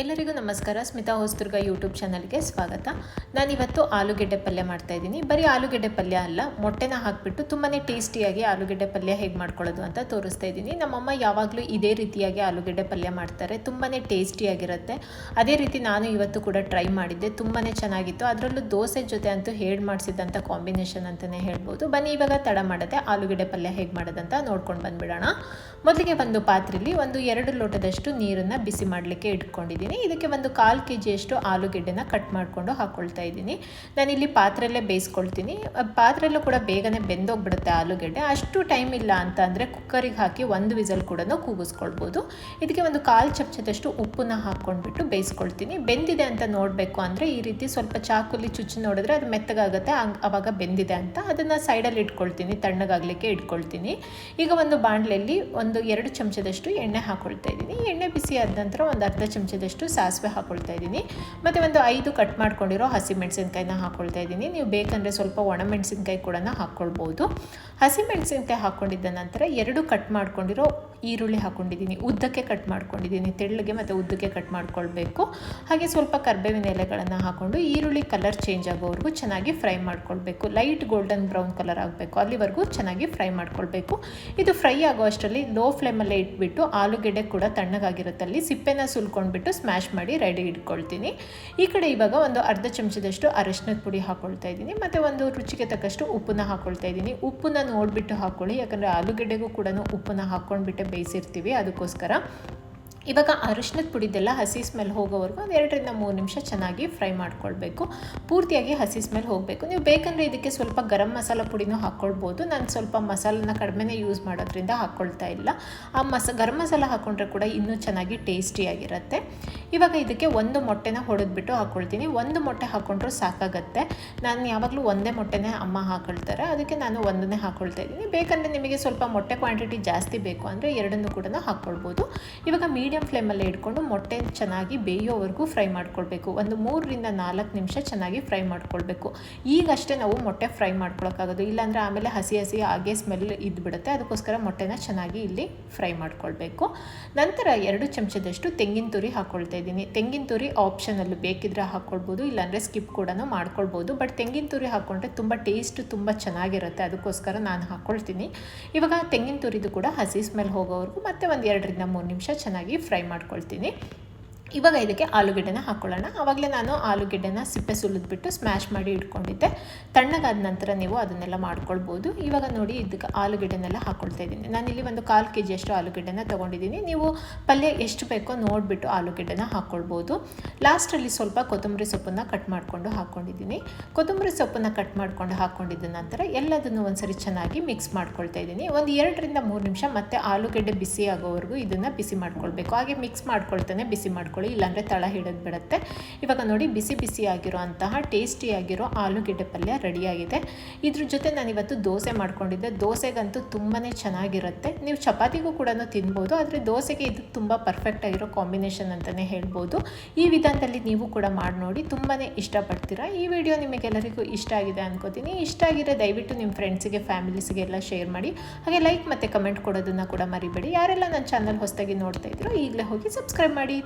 ಎಲ್ಲರಿಗೂ ನಮಸ್ಕಾರ. ಸ್ಮಿತಾ ಹೊಸದುರ್ಗ ಯೂಟ್ಯೂಬ್ ಚಾನಲ್ಗೆ ಸ್ವಾಗತ. ನಾನಿವತ್ತು ಆಲೂಗೆಡ್ಡೆ ಪಲ್ಯ ಮಾಡ್ತಾ ಇದ್ದೀನಿ. ಬರೀ ಆಲೂಗೆಡ್ಡೆ ಪಲ್ಯ ಅಲ್ಲ, ಮೊಟ್ಟೆನ ಹಾಕಿಬಿಟ್ಟು ತುಂಬಾ ಟೇಸ್ಟಿಯಾಗಿ ಆಲೂಗೆಡ್ಡೆ ಪಲ್ಯ ಹೇಗೆ ಮಾಡ್ಕೊಳ್ಳೋದು ಅಂತ ತೋರಿಸ್ತಾ ಇದ್ದೀನಿ. ನಮ್ಮಮ್ಮ ಯಾವಾಗಲೂ ಇದೇ ರೀತಿಯಾಗಿ ಆಲೂಗೆಡ್ಡೆ ಪಲ್ಯ ಮಾಡ್ತಾರೆ. ತುಂಬಾ ಟೇಸ್ಟಿಯಾಗಿರುತ್ತೆ. ಅದೇ ರೀತಿ ನಾನು ಇವತ್ತು ಕೂಡ ಟ್ರೈ ಮಾಡಿದ್ದೆ. ತುಂಬಾ ಚೆನ್ನಾಗಿತ್ತು. ಅದರಲ್ಲೂ ದೋಸೆ ಜೊತೆ ಅಂತೂ ಹೇಳಿ ಮಾಡಿಸಿದಂಥ ಕಾಂಬಿನೇಷನ್ ಅಂತಲೇ ಹೇಳ್ಬೋದು. ಬನ್ನಿ, ಇವಾಗ ತಡ ಮಾಡದೆ ಆಲೂಗೆಡ್ಡೆ ಪಲ್ಯ ಹೇಗೆ ಮಾಡೋದಂತ ನೋಡ್ಕೊಂಡು ಬಂದ್ಬಿಡೋಣ. ಮೊದಲಿಗೆ ಒಂದು ಪಾತ್ರೆಯಲ್ಲಿ ಒಂದು ಎರಡು ಲೋಟದಷ್ಟು ನೀರನ್ನು ಬಿಸಿ ಮಾಡಲಿಕ್ಕೆ ಇಟ್ಕೊಂಡಿದ್ದೀನಿ. ಇದಕ್ಕೆ ಒಂದು ಕಾಲು ಕೆ ಜಿಯಷ್ಟು ಆಲೂಗೆಡ್ಡೆನ ಕಟ್ ಮಾಡಿಕೊಂಡು ಹಾಕ್ಕೊಳ್ತಾ ಇದ್ದೀನಿ. ನಾನಿಲ್ಲಿ ಪಾತ್ರೆಯಲ್ಲೇ ಬೇಯಿಸ್ಕೊಳ್ತೀನಿ. ಪಾತ್ರೆಯಲ್ಲೂ ಕೂಡ ಬೇಗನೆ ಬೆಂದೋಗ್ಬಿಡುತ್ತೆ ಆಲೂಗೆಡ್ಡೆ. ಅಷ್ಟು ಟೈಮ್ ಇಲ್ಲ ಅಂತ ಅಂದರೆ ಕುಕ್ಕರಿಗೆ ಹಾಕಿ ಒಂದು ವಿಸಲ್ ಕೂಡ ಕೂಗಿಸ್ಕೊಳ್ಬೋದು. ಇದಕ್ಕೆ ಒಂದು ಕಾಲು ಚಮಚದಷ್ಟು ಉಪ್ಪನ್ನ ಹಾಕ್ಕೊಂಡ್ಬಿಟ್ಟು ಬೇಯಿಸ್ಕೊಳ್ತೀನಿ. ಬೆಂದಿದೆ ಅಂತ ನೋಡಬೇಕು ಅಂದರೆ ಈ ರೀತಿ ಸ್ವಲ್ಪ ಚಾಕುಲಿ ಚುಚ್ಚಿ ನೋಡಿದ್ರೆ ಅದು ಮೆತ್ತಗಾಗುತ್ತೆ. ಅವಾಗ ಬೆಂದಿದೆ ಅಂತ ಅದನ್ನು ಸೈಡಲ್ಲಿ ಇಟ್ಕೊಳ್ತೀನಿ. ತಣ್ಣಗಾಗಲಿಕ್ಕೆ ಇಟ್ಕೊಳ್ತೀನಿ. ಈಗ ಒಂದು ಬಾಣಲೆಯಲ್ಲಿ ಒಂದು ಎರಡು ಚಮಚದಷ್ಟು ಎಣ್ಣೆ ಹಾಕ್ಕೊಳ್ತಾ ಇದ್ದೀನಿ. ಎಣ್ಣೆ ಬಿಸಿ ಆದ ನಂತರ ಒಂದು ಅರ್ಧ ಚಮಚದಷ್ಟು ಸಾಸಿವೆ ಹಾಕ್ಕೊಳ್ತಾ ಇದ್ದೀನಿ. ಮತ್ತು ಒಂದು ಐದು ಕಟ್ ಮಾಡ್ಕೊಂಡಿರೋ ಹಸಿಮೆಣಸಿನ್ಕಾಯಿನ ಹಾಕ್ಕೊಳ್ತಾ ಇದ್ದೀನಿ. ನೀವು ಬೇಕಂದರೆ ಸ್ವಲ್ಪ ಒಣಮೆಣಸಿನ್ಕಾಯಿ ಕೂಡ ಹಾಕ್ಕೊಳ್ಬೋದು ಹಸಿಮೆಣಸಿನ್ಕಾಯಿ ಹಾಕ್ಕೊಂಡಿದ್ದ ನಂತರ ಎರಡು ಕಟ್ ಮಾಡ್ಕೊಂಡಿರೋ ಈರುಳ್ಳಿ ಹಾಕ್ಕೊಂಡಿದ್ದೀನಿ ಉದ್ದಕ್ಕೆ ಕಟ್ ಮಾಡ್ಕೊಂಡಿದ್ದೀನಿ. ತೆಳ್ಳಗೆ ಮತ್ತು ಉದ್ದಕ್ಕೆ ಕಟ್ ಮಾಡ್ಕೊಳ್ಬೇಕು. ಹಾಗೆ ಸ್ವಲ್ಪ ಕರ್ಬೇವಿನ ಎಲೆಗಳನ್ನು ಹಾಕ್ಕೊಂಡು ಈರುಳ್ಳಿ ಕಲರ್ ಚೇಂಜ್ ಆಗೋವರೆಗೂ ಚೆನ್ನಾಗಿ ಫ್ರೈ ಮಾಡ್ಕೊಳ್ಬೇಕು. ಲೈಟ್ ಗೋಲ್ಡನ್ ಬ್ರೌನ್ ಕಲರ್ ಆಗಬೇಕು. ಅಲ್ಲಿವರೆಗೂ ಚೆನ್ನಾಗಿ ಫ್ರೈ ಮಾಡ್ಕೊಳ್ಬೇಕು. ಇದು ಫ್ರೈ ಆಗೋ ಅಷ್ಟರಲ್ಲಿ ಲೋ ಫ್ಲೇಮಲ್ಲೇ ಇಟ್ಬಿಟ್ಟು ಆಲೂಗೆಡ್ಡೆ ಕೂಡ ತಣ್ಣಗಾಗಿರುತ್ತಲ್ಲಿ ಸಿಪ್ಪೆನ ಸುಲ್ಕೊಂಡ್ಬಿಟ್ಟು ಸ್ಮ್ಯಾಶ್ ಮಾಡಿ ರೆಡಿ ಇಟ್ಕೊಳ್ತೀನಿ. ಈ ಕಡೆ ಇವಾಗ ಒಂದು ಅರ್ಧ ಚಮಚದಷ್ಟು ಅರಶಿನದ ಪುಡಿ ಹಾಕ್ಕೊಳ್ತಾ ಇದ್ದೀನಿ. ಮತ್ತು ಒಂದು ರುಚಿಗೆ ತಕ್ಕಷ್ಟು ಉಪ್ಪನ್ನ ಹಾಕ್ಕೊಳ್ತಾ ಇದ್ದೀನಿ. ಉಪ್ಪನ್ನ ನೋಡಿಬಿಟ್ಟು ಹಾಕ್ಕೊಳ್ಳಿ ಯಾಕಂದರೆ ಆಲೂಗಡ್ಡೆಗೂ ಕೂಡ ಉಪ್ಪನ್ನ ಹಾಕ್ಕೊಂಡ್ಬಿಟ್ಟೆ ಬೇಯಿಸಿರ್ತೀವಿ. ಅದಕ್ಕೋಸ್ಕರ ಇವಾಗ ಅರಿಶಿನದ ಪುಡಿದೆಲ್ಲ ಹಸಿ ಸ್ಮೆಲ್ ಹೋಗೋವರೆಗೂ ಒಂದು ಎರಡರಿಂದ ಮೂರು ನಿಮಿಷ ಚೆನ್ನಾಗಿ ಫ್ರೈ ಮಾಡ್ಕೊಳ್ಬೇಕು. ಪೂರ್ತಿಯಾಗಿ ಹಸಿ ಸ್ಮೆಲ್ ಹೋಗಬೇಕು. ನೀವು ಬೇಕಂದರೆ ಇದಕ್ಕೆ ಸ್ವಲ್ಪ ಗರಂ ಮಸಾಲ ಪುಡಿನೂ ಹಾಕ್ಕೊಳ್ಬೋದು. ನಾನು ಸ್ವಲ್ಪ ಮಸಾಲನ ಕಡಿಮೆನೇ ಯೂಸ್ ಮಾಡೋದ್ರಿಂದ ಹಾಕ್ಕೊಳ್ತಾ ಇಲ್ಲ. ಆ ಮಸ, ಗರಂ ಮಸಾಲ ಹಾಕ್ಕೊಂಡ್ರೆ ಕೂಡ ಇನ್ನೂ ಚೆನ್ನಾಗಿ ಟೇಸ್ಟಿಯಾಗಿರುತ್ತೆ ಇವಾಗ ಇದಕ್ಕೆ ಒಂದು ಮೊಟ್ಟೆನ ಹೊಡೆದ್ಬಿಟ್ಟು ಹಾಕ್ಕೊಳ್ತೀನಿ ಒಂದು ಮೊಟ್ಟೆ ಹಾಕ್ಕೊಂಡ್ರೂ ಸಾಕಾಗತ್ತೆ. ನಾನು ಯಾವಾಗಲೂ ಒಂದೇ ಮೊಟ್ಟೆನೇ ಅಮ್ಮ ಹಾಕೊಳ್ತಾರೆ. ಅದಕ್ಕೆ ನಾನು ಒಂದನ್ನೇ ಹಾಕ್ಕೊಳ್ತಾ ಇದ್ದೀನಿ. ಬೇಕಂದರೆ ನಿಮಗೆ ಸ್ವಲ್ಪ ಮೊಟ್ಟೆ ಕ್ವಾಂಟಿಟಿ ಜಾಸ್ತಿ ಬೇಕು ಅಂದರೆ ಎರಡನ್ನೂ ಕೂಡ ಹಾಕ್ಕೊಳ್ಬೋದು ಇವಾಗ ಮೀಡಿಯಮ್ ಫ್ಲೇಮಲ್ಲೇ ಇಟ್ಕೊಂಡು ಮೊಟ್ಟೆ ಚೆನ್ನಾಗಿ ಬೇಯೋವರೆಗೂ ಫ್ರೈ ಮಾಡ್ಕೊಳ್ಬೇಕು. ಒಂದು ಮೂರರಿಂದ ನಾಲ್ಕು ನಿಮಿಷ ಚೆನ್ನಾಗಿ ಫ್ರೈ ಮಾಡ್ಕೊಳ್ಬೇಕು. ಈಗಷ್ಟೇ ನಾವು ಮೊಟ್ಟೆ ಫ್ರೈ ಮಾಡ್ಕೊಳಕ್ಕಾಗೋದು. ಇಲ್ಲಾಂದರೆ ಆಮೇಲೆ ಹಸಿ ಹಸಿ ಹಾಗೆ ಸ್ಮೆಲ್ ಇದ್ಬಿಡುತ್ತೆ. ಅದಕ್ಕೋಸ್ಕರ ಮೊಟ್ಟೆನ ಚೆನ್ನಾಗಿ ಇಲ್ಲಿ ಫ್ರೈ ಮಾಡ್ಕೊಳ್ಬೇಕು. ನಂತರ ಎರಡು ಚಮಚದಷ್ಟು ತೆಂಗಿನ ತುರಿ ಹಾಕ್ಕೊಳ್ತಾ ಇದ್ದೀನಿ. ತೆಂಗಿನ ತುರಿ ಆಪ್ಷನಲ್ಲಿ ಬೇಕಿದ್ರೆ ಹಾಕ್ಕೊಳ್ಬೋದು ಇಲ್ಲಾಂದರೆ ಸ್ಕಿಪ್ ಕೂಡ ಮಾಡ್ಕೊಳ್ಬೋದು. ಬಟ್ ತೆಂಗಿನ ತುರಿ ಹಾಕ್ಕೊಂಡ್ರೆ ತುಂಬ ಟೇಸ್ಟ್ ತುಂಬ ಚೆನ್ನಾಗಿರುತ್ತೆ. ಅದಕ್ಕೋಸ್ಕರ ನಾನು ಹಾಕ್ಕೊಳ್ತೀನಿ ಇವಾಗ ತೆಂಗಿನ ತುರಿದು ಕೂಡ ಹಸಿ ಸ್ಮೆಲ್ ಹೋಗೋವರೆಗೂ ಮತ್ತೆ ಒಂದು ಎರಡರಿಂದ ಮೂರು ನಿಮಿಷ ಚೆನ್ನಾಗಿ ಫ್ರೈ ಮಾಡ್ಕೊಳ್ತೀನಿ. ಇವಾಗ ಇದಕ್ಕೆ ಆಲೂಗಡ್ಡೆನ ಹಾಕ್ಕೊಳ್ಳೋಣ ಆವಾಗಲೇ ನಾನು ಆಲೂಗಡ್ಡೆನ ಸಿಪ್ಪೆ ಸುಲಿದ್ಬಿಟ್ಟು ಸ್ಮ್ಯಾಶ್ ಮಾಡಿ ಇಟ್ಕೊಂಡಿದ್ದೆ. ತಣ್ಣಗಾದ ನಂತರ ನೀವು ಅದನ್ನೆಲ್ಲ ಮಾಡ್ಕೊಳ್ಬೋದು. ಇವಾಗ ನೋಡಿ ಇದಕ್ಕೆ ಆಲೂಗಡ್ಡೆನೆಲ್ಲ ಹಾಕ್ಕೊಳ್ತಾ ಇದ್ದೀನಿ. ನಾನಿಲ್ಲಿ ಒಂದು ಕಾಲು ಕೆ ಜಿಯಷ್ಟು ಆಲೂಗಡ್ಡೆನ ತೊಗೊಂಡಿದ್ದೀನಿ. ನೀವು ಪಲ್ಯ ಎಷ್ಟು ಬೇಕೋ ನೋಡಿಬಿಟ್ಟು ಆಲೂಗಡ್ಡೆನ ಹಾಕ್ಕೊಳ್ಬೋದು ಲಾಸ್ಟಲ್ಲಿ ಸ್ವಲ್ಪ ಕೊತ್ತಂಬರಿ ಸೊಪ್ಪನ್ನು ಕಟ್ ಮಾಡಿಕೊಂಡು ಹಾಕ್ಕೊಂಡಿದ್ದೀನಿ ಕೊತ್ತಂಬರಿ ಸೊಪ್ಪನ್ನು ಕಟ್ ಮಾಡಿಕೊಂಡು ಹಾಕ್ಕೊಂಡಿದ್ದ ನಂತರ ಎಲ್ಲದನ್ನು ಒಂದ್ಸರಿ ಚೆನ್ನಾಗಿ ಮಿಕ್ಸ್ ಮಾಡ್ಕೊಳ್ತಾ ಇದ್ದೀನಿ. ಒಂದು ಎರಡರಿಂದ ಮೂರು ನಿಮಿಷ ಮತ್ತೆ ಆಲೂಗಡ್ಡೆ ಬಿಸಿ ಆಗೋವರೆಗೂ ಇದನ್ನು ಬಿಸಿ ಮಾಡ್ಕೊಳ್ಬೇಕು. ಹಾಗೆ ಮಿಕ್ಸ್ ಮಾಡ್ಕೊಳ್ತಾನೆ ಬಿಸಿ ಮಾಡ್ಕೊಳ್ಳಿ, ಇಲ್ಲಾಂದರೆ ತಳ ಹಿಡಿದು ಬಿಡುತ್ತೆ ಇವಾಗ ನೋಡಿ, ಬಿಸಿ ಬಿಸಿ ಆಗಿರೋ ಅಂತಹ ಟೇಸ್ಟಿಯಾಗಿರೋ ಆಲೂಗೆಡ್ಡೆ ಪಲ್ಯ ರೆಡಿಯಾಗಿದೆ. ಇದ್ರ ಜೊತೆ ನಾನು ಇವತ್ತು ದೋಸೆ ಮಾಡ್ಕೊಂಡಿದ್ದೆ. ದೋಸೆಗಂತೂ ತುಂಬಾ ಚೆನ್ನಾಗಿರುತ್ತೆ. ನೀವು ಚಪಾತಿಗೂ ಕೂಡ ತಿನ್ಬೋದು, ಆದರೆ ದೋಸೆಗೆ ಇದು ತುಂಬ ಪರ್ಫೆಕ್ಟ್ ಆಗಿರೋ ಕಾಂಬಿನೇಷನ್ ಅಂತಲೇ ಹೇಳ್ಬೋದು. ಈ ವಿಧಾನದಲ್ಲಿ ನೀವು ಕೂಡ ಮಾಡಿ ನೋಡಿ ತುಂಬಾ ಇಷ್ಟಪಡ್ತೀರಾ. ಈ ವಿಡಿಯೋ ನಿಮಗೆಲ್ಲರಿಗೂ ಇಷ್ಟ ಆಗಿದೆ ಅನ್ಕೋತೀನಿ. ಇಷ್ಟ ಆಗಿದ್ರೆ ದಯವಿಟ್ಟು ನಿಮ್ಮ ಫ್ರೆಂಡ್ಸಿಗೆ ಫ್ಯಾಮಿಲೀಸ್ಗೆ ಎಲ್ಲ ಶೇರ್ ಮಾಡಿ. ಹಾಗೆ ಲೈಕ್ ಮತ್ತು ಕಮೆಂಟ್ ಕೊಡೋದನ್ನು ಕೂಡ ಮರಿಬೇಡಿ. ಯಾರೆಲ್ಲ ನನ್ನ ಚಾನಲ್ ಹೊಸದಾಗಿ ನೋಡ್ತಾ ಇದ್ದೀರೋ ಈಗಲೇ ಹೋಗಿ ಸಬ್ಸ್ಕ್ರೈಬ್ ಮಾಡಿ.